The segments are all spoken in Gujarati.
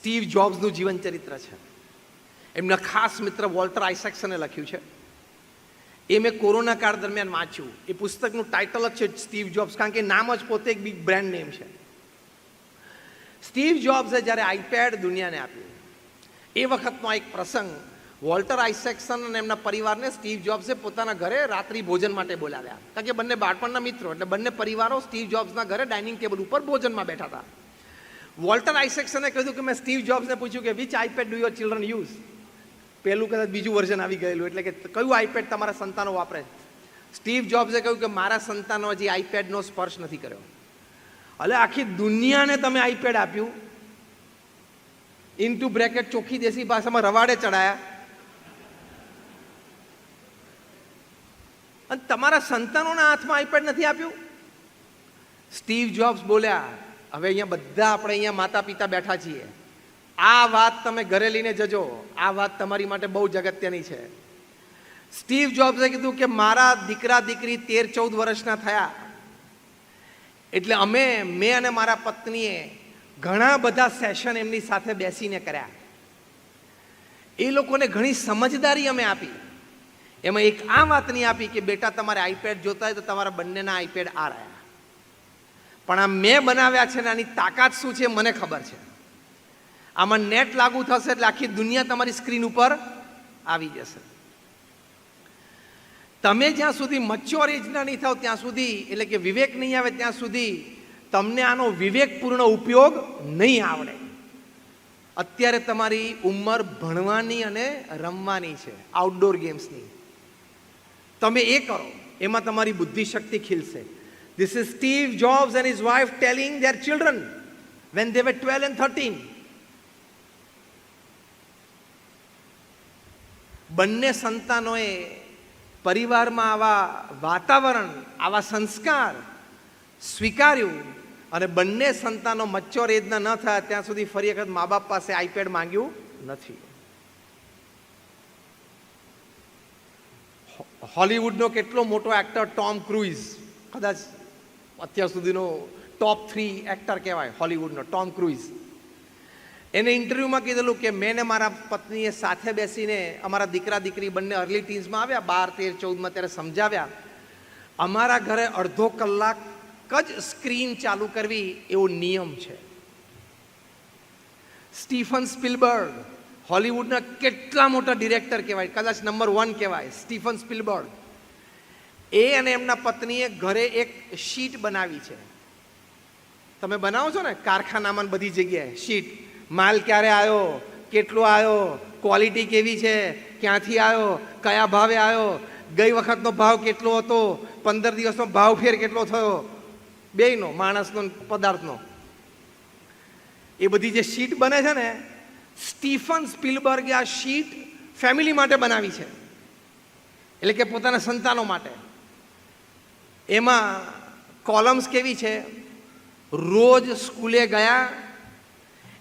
સ્ટીવ જોબ્સનું જીવન ચરિત્ર છે. એમના ખાસ મિત્ર વોલ્ટર આઇસેક્સને લખ્યું છે. એ મેં કોરોના કાળ દરમિયાન વાંચ્યું. એ પુસ્તકનું ટાઇટલ જ છે સ્ટીવ જોબ્સ, કારણ કે નામ જ પોતે એક બિગ બ્રાન્ડ નેમ છે. સ્ટીવ જોબ્સે જ્યારે આઈપેડ દુનિયાને આપ્યું. એ વખતનો એક પ્રસંગ વોલ્ટર આઇસેક્સન અને એમના પરિવારને સ્ટીવ જોબ્સે પોતાના ઘરે રાત્રિ ભોજન માટે બોલાવ્યા. કારણ કે બંને બાળપણના મિત્રો, એટલે બંને પરિવારો સ્ટીવ જોબ્સના ઘરે ડાઇનિંગ ટેબલ ઉપર ભોજનમાં બેઠા હતા. વોલ્ટર આઇસેક્સને કહ્યું કે મેં સ્ટીવ જોબ્સને પૂછ્યું કે which iPad do your children use પહેલું કદાચ બીજું વર્ઝન આવી ગયેલું, એટલે કે કયું આઈપેડ તમારા સંતાનો વાપરે? સ્ટીવ જોબ્સે કહ્યું કે મારા સંતાનો હજી આઈપેડનો સ્પર્શ નથી કર્યો. એટલે આખી દુનિયાને તમે આઈપેડ આપ્યું. ઇન્ટુ બ્રેકેટ ચોખ્ખી દેશી ભાષામાં રવાડે ચડાયા. અને તમારા સંતાનોના હાથમાં આઈપેડ નથી આપ્યું? સ્ટીવ જોબ્સ બોલ્યા હવે અહીંયા બધા આપણે અહીંયા માતા પિતા બેઠા છીએ. આ વાત તમે ઘરે લઈને જજો. આ વાત તમારી માટે બહુ જ અગત્યની છે. સ્ટીવ જોબ્સે કીધું કે મારા દીકરા દીકરી તેર ચૌદ વર્ષના થયા. એટલે અમે, મેં અને મારા પત્નીએ ઘણા બધા સેશન એમની સાથે બેસીને કર્યા. એ લોકોને ઘણી સમજદારી અમે આપી. એમાં એક આ વાતની આપી કે બેટા તમારે આઈપેડ જોતા હોય તો તમારા બંનેના આઈપેડ આ રહ્યા. પણ આ મેં બનાવ્યા છે ને આની તાકાત શું છે મને ખબર છે. આમાં નેટ લાગુ થશે એટલે આખી દુનિયા તમારી સ્ક્રીન ઉપર આવી જશે. તમે જ્યાં સુધી મચ્યોર એજના નહીં થાવ ત્યાં સુધી, એટલે કે વિવેક નહીં આવે ત્યાં સુધી, તમને આનો વિવેકપૂર્ણ ઉપયોગ નહીં આવડે. અત્યારે તમારી ઉંમર ભણવાની અને રમવાની છે આઉટડોર ગેમ્સની તમે એ કરો, એમાં તમારી બુદ્ધિશક્તિ ખીલશે. This is Steve Jobs and his wife telling their children when they were 12 and thirteen બંને સંતાનોએ પરિવારમાં આવા વાતાવરણ, આવા સંસ્કાર સ્વીકાર્યું અને બંને સંતાનો મચ્યોર એજના ન થયા ત્યાં સુધી ફરી વખત મા બાપ પાસે આઈપેડ માંગ્યું નથી. હોલિવૂડનો કેટલો મોટો એક્ટર ટોમ ક્રુઝ કદાચ અત્યાર સુધીનો ટોપ થ્રી એક્ટર કહેવાય હોલિવૂડનો, ટોમ ક્રુઇઝ એને ઇન્ટરવ્યૂમાં કીધેલું કે, મેં ને મારા પત્નીએ સાથે બેસીને અમારા દીકરા, દીકરી બંને અર્લી ટીન્સમાં આવ્યા, બાર, તેર, ચૌદમાં ત્યારે સમજાવ્યા, અમારા ઘરે અડધો કલાક જ સ્ક્રીન ચાલુ કરવી એવો નિયમ છે. સ્ટીફન સ્પિલબર્ગ, હોલિવૂડના કેટલા મોટા ડિરેક્ટર કહેવાય, કદાચ નંબર વન કહેવાય, સ્ટીફન સ્પિલબર્ગ. એ અને એમના પત્નીએ ઘરે એક શીટ બનાવી છે. તમે બનાવો છો ને કારખાનામાં બધી જગ્યાએ શીટ. માલ ક્યારે આવ્યો? કેટલો આવ્યો? ક્વોલિટી કેવી છે? ક્યાંથી આવ્યો? કયા ભાવે આવ્યો? ગઈ વખતનો ભાવ કેટલો હતો? પંદર દિવસનો ભાવ ફેર કેટલો થયો? બેયનો, માણસનો પદાર્થનો. એ બધી જે શીટ બને છે ને, સ્ટીફન સ્પીલબર્ગે આ શીટ ફેમિલી માટે બનાવી છે. એટલે કે પોતાના સંતાનો માટે. એમાં કોલમ્સ કેવી છે? રોજ સ્કૂલે ગયા,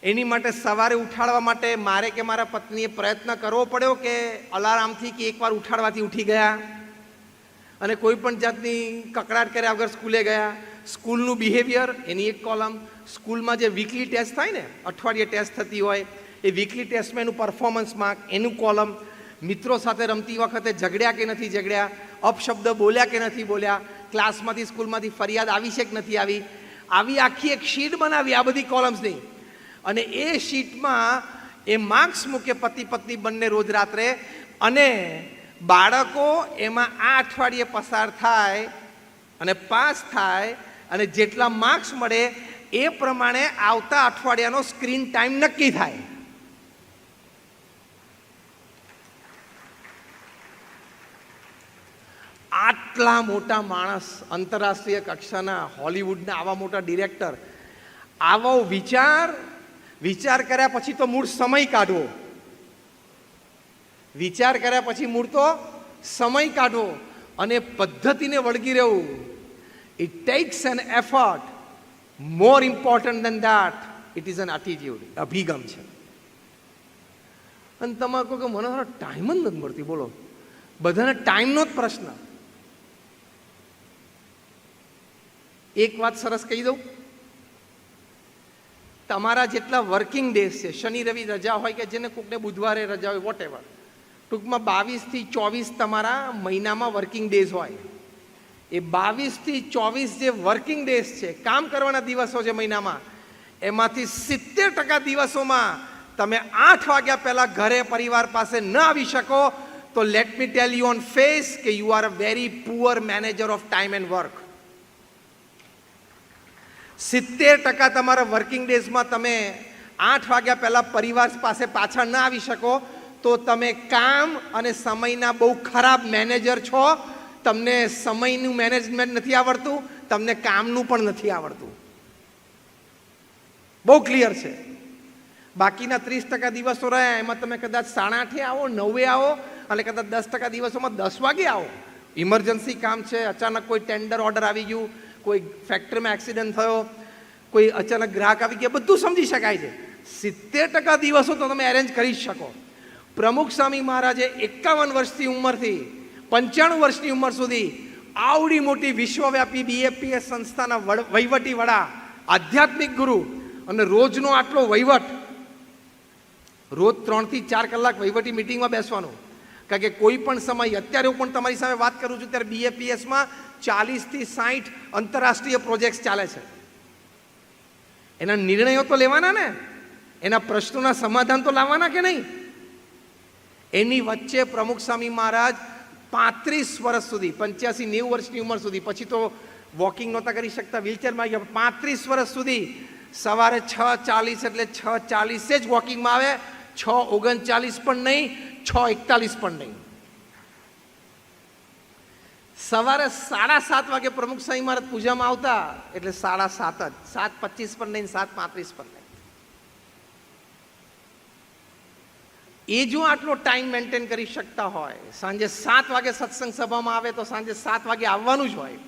એની માટે સવારે ઉઠાડવા માટે મારે કે મારા પત્નીએ પ્રયત્ન કરવો પડ્યો કે અલાર્મથી કે એકવાર ઉઠાડવાથી ઉઠી ગયા? અને કોઈ પણ જાતની કકડાટ કર્યા વગર સ્કૂલે ગયા. સ્કૂલનું બિહેવિયર એની એક કોલમ સ્કૂલમાં જે વીકલી ટેસ્ટ થાય ને, અઠવાડિયે ટેસ્ટ થતી હોય, એ વીકલી ટેસ્ટમાં એનું પરફોર્મન્સ માર્ક એનું કોલમ મિત્રો સાથે રમતી વખતે ઝઘડ્યા કે નથી ઝઘડ્યા, અપશબ્દ બોલ્યા કે નથી બોલ્યા ક્લાસમાંથી, સ્કૂલમાંથી ફરિયાદ આવી છે કે નથી આવી? આવી આખી એક શીટ બનાવી, આ બધી કોલમ્સની. અને એ શીટમાં એ માર્ક્સ મૂકે પતિ પત્ની બંને રોજ રાત્રે. અને બાળકો એમાં આ અઠવાડિયે પસાર થાય અને પાસ થાય અને જેટલા માર્ક્સ મળે એ પ્રમાણે આવતા અઠવાડિયાનો સ્ક્રીન ટાઈમ નક્કી થાય. આટલા મોટા માણસ આંતરરાષ્ટ્રીય કક્ષાના હોલિવૂડના આવા મોટા ડિરેક્ટર. આવો વિચાર વિચાર કર્યા પછી તો મૂળ સમય કાઢવો. વિચાર કર્યા પછી મૂળ તો સમય કાઢવો અને પદ્ધતિને વળગી રહેવું. It takes an effort more important than that it is an attitude અભિગમ છે. અને તમારે કહો કે મને ટાઈમ જ નથી મળતી, બોલો. બધાને ટાઈમનો જ પ્રશ્ન. એક વાત સરસ કહી દઉં. તમારા જેટલા વર્કિંગ ડેઝ છે, શનિ, રવિ રજા હોય કે જેને કોકને બુધવારે રજા હોય વોટ ટૂંકમાં બાવીસથી ચોવીસ તમારા મહિનામાં વર્કિંગ ડેઝ હોય. એ બાવીસથી ચોવીસ જે વર્કિંગ ડેઝ છે, કામ કરવાના દિવસો છે મહિનામાં, એમાંથી સિત્તેર ટકા દિવસોમાં તમે આઠ વાગ્યા પહેલાં ઘરે પરિવાર પાસે ન આવી શકો, તો let me tell you on face કે you are a very poor manager of time and work સિત્તેર ટકા તમારા વર્કિંગ ડેઝમાં તમે આઠ વાગ્યા પહેલાં પરિવાર પાસે પાછા ન આવી શકો, તો તમે કામ અને સમયના બહુ ખરાબ મેનેજર છો. તમને સમયનું મેનેજમેન્ટ નથી આવડતું, તમને કામનું પણ નથી આવડતું. બહુ ક્લિયર છે. બાકીના ત્રીસ ટકા દિવસો રહ્યા, એમાં તમે કદાચ સાડા આઠે આવો, નવે આવો, અને કદાચ દસ ટકા દિવસોમાં દસ વાગે આવો. ઇમરજન્સી કામ છે, અચાનક કોઈ ટેન્ડર ઓર્ડર આવી ગયું કોઈ ફેક્ટરીમાં એક્સિડન્ટ થયો, કોઈ અચાનક ગ્રાહક આવી ગયા, બધું સમજી શકાય છે. સિત્તેર ટકા દિવસો તો તમે એરેન્જ કરી શકો. પ્રમુખ સ્વામી મહારાજે એકાવન વર્ષની ઉંમરથી, પંચાણું વર્ષની ઉંમર સુધી આવડી મોટી વિશ્વવ્યાપી બીએપીએસ સંસ્થાના વહીવટી વડા, આધ્યાત્મિક ગુરુ અને રોજનો આટલો વહીવટ, રોજ ત્રણથી ચાર કલાક વહીવટી મિટિંગમાં બેસવાનું. કારણ કે કોઈ પણ સમય, અત્યારે હું પણ તમારી સામે વાત કરું છું, ત્યારે બીએપીએસમાં ચાલીસથી સાઠ આંતરરાષ્ટ્રીય પ્રોજેક્ટ્સ ચાલે છે. એના નિર્ણયો તો લેવાના ને? એના પ્રશ્નોના સમાધાન તો લાવવાના કે નહીં? એની વચ્ચે પ્રમુખ સ્વામી મહારાજ પાંત્રીસ વર્ષ સુધી, પંચ્યાસી નેવું વર્ષની ઉંમર સુધી, પછી તો વોકિંગ નહોતા કરી શકતા વ્હીલચેરમાં ગયા, પાંત્રીસ વર્ષ સુધી સવારે છ ચાલીસ એટલે છ ચાલીસે જ વોકિંગમાં આવે, છ ઓગણચાલીસ પણ નહીં છ એકતાલીસ પણ નહીં. સવારે સાડા સાત વાગે પ્રમુખ સાંઈ મહારાજ પૂજામાં આવતા, એટલે સાડા સાત જ. સાત પચીસ પણ નહીં સાત પાંત્રીસ પણ નહીં. એ જો આટલો ટાઈમ મેન્ટેન કરી શકતા હોય, સાંજે સાત વાગે સત્સંગ સભામાં આવે તો સાંજે સાત વાગે આવવાનું જ હોય.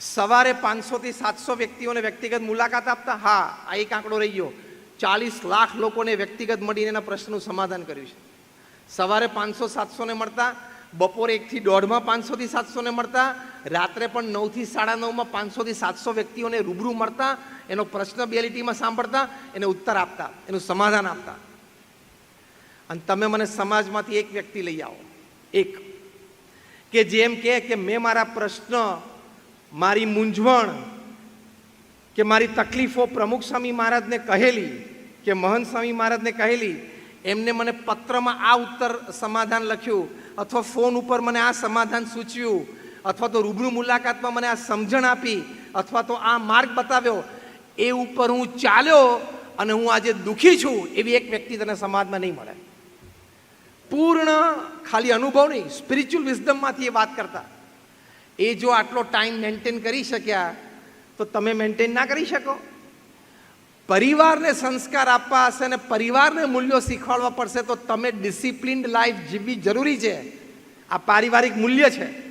સવારે પાંચસોથી સાતસો વ્યક્તિઓને વ્યક્તિગત મુલાકાત આપતા, હા, આ એક આંકડો રહી ગયો. ચાલીસ લાખ લોકોને વ્યક્તિગત મળીને એના પ્રશ્નનું સમાધાન કર્યું છે. સવારે પાંચસો, સાતસોને મળતા, બપોરે એકથી દોઢમાં પાંચસોથી સાતસોને મળતા, રાત્રે પણ નવથી સાડા નવમાં પાંચસોથી સાતસો વ્યક્તિઓને રૂબરૂ મળતા, એનો પ્રશ્ન બેલિટીમાં સાંભળતા, એને ઉત્તર આપતા, એનું સમાધાન આપતા. અને તમે મને સમાજમાંથી એક વ્યક્તિ લઈ આવો. એક. કે જેમ કે મેં મારા પ્રશ્ન, મારી મૂંઝવણ, કે મારી તકલીફો પ્રમુખ સ્વામી મહારાજને કહેલી, કે મહંત સ્વામી મહારાજને કહેલી એમને મને પત્રમાં આ ઉત્તર સમાધાન લખ્યું, અથવા ફોન ઉપર મને આ સમાધાન સૂચવ્યું અથવા તો રૂબરૂ મુલાકાતમાં મને આ સમજણ આપી, અથવા તો આ માર્ગ બતાવ્યો. એ ઉપર હું ચાલ્યો અને હું આજે દુઃખી છું એવી એક વ્યક્તિ તને સમાજમાં નહીં મળે. પૂર્ણ ખાલી અનુભવ નહીં સ્પિરિચ્યુઅલ વિઝડમમાંથી એ વાત કરતા. એ જો આટલો ટાઈમ મેન્ટેન કરી શક્યા, તો તમે મેન્ટેન ના કરી શકો. પરિવારને સંસ્કાર આપવા હશે અને પરિવારને મૂલ્યો શીખવાડવા પડશે, તો તમે ડિસિપ્લિન્ડ લાઈફ જીવવી જરૂરી છે. આ પારિવારિક મૂલ્ય છે.